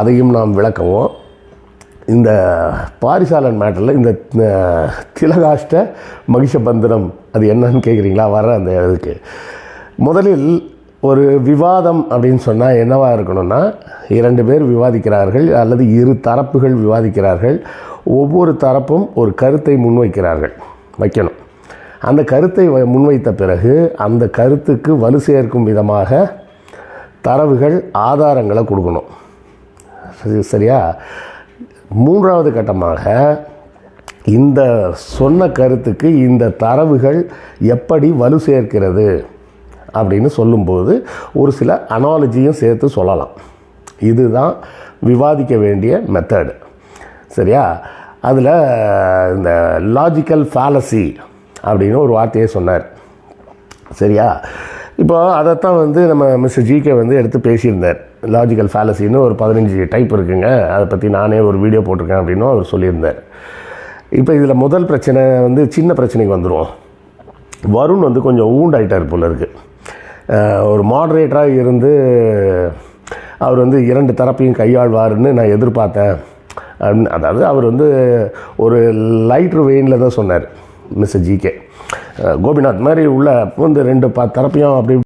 அதையும் நாம் விளக்கவும். இந்த பாரிசாலன் மேட்டரில் இந்த திலகாஷ்ட மகிஷபந்திரம் அது என்னன்னு கேட்குறீங்களா வர அந்த இதுக்கு. முதலில் ஒரு விவாதம் அப்படின்னு சொன்னால் என்னவா இருக்கணும்னா இரண்டு பேர் விவாதிக்கிறார்கள் அல்லது இரு தரப்புகள் விவாதிக்கிறார்கள். ஒவ்வொரு தரப்பும் ஒரு கருத்தை முன்வைக்கிறார்கள். வைக்கணும். அந்த கருத்தை வ- முன்வைத்த பிறகு அந்த கருத்துக்கு வலு சேர்க்கும் விதமாக தரவுகள் ஆதாரங்களை கொடுக்கணும். சரியா? மூன்றாவது கட்டமாக இந்த சொன்ன கருத்துக்கு இந்த தரவுகள் எப்படி வலு சேர்க்கிறது அப்படின்னு சொல்லும்போது ஒரு சில அனாலஜியும் சேர்த்து சொல்லலாம். இதுதான் விவாதிக்க வேண்டிய மெத்தடு சரியா? அதில் இந்த லாஜிக்கல் ஃபேலசி அப்படின்னு ஒரு வார்த்தையை சொன்னார். சரியா? இப்போ அதைத்தான் வந்து நம்ம மிஸ்டர் ஜிகே வந்து எடுத்து பேசியிருந்தார். லாஜிக்கல் ஃபேலசின்னு ஒரு பதினஞ்சு டைப் இருக்குங்க. அதை பற்றி நானே ஒரு வீடியோ போட்டிருக்கேன் அப்படின்னும் அவர் சொல்லியிருந்தார். இப்போ இதில் முதல் பிரச்சனை வந்து சின்ன பிரச்சனைக்கு வந்துடும் வருண் வந்து கொஞ்சம் ஊண்டாயிட்டார் போல இருக்குது ஒரு மாடரேட்டராக இருந்து அவர் வந்து இரண்டு தரப்பையும் கையாள்வாருன்னு நான் எதிர்பார்த்தேன். அப்படின்னு- அதாவது அவர் வந்து ஒரு லைட்ரு வெயினில் தான் சொன்னார். மிஸ்டர் ஜிகே கோபிநாத் மாதிரி உள்ள வந்து ரெண்டு ப தரப்பையும் அப்படி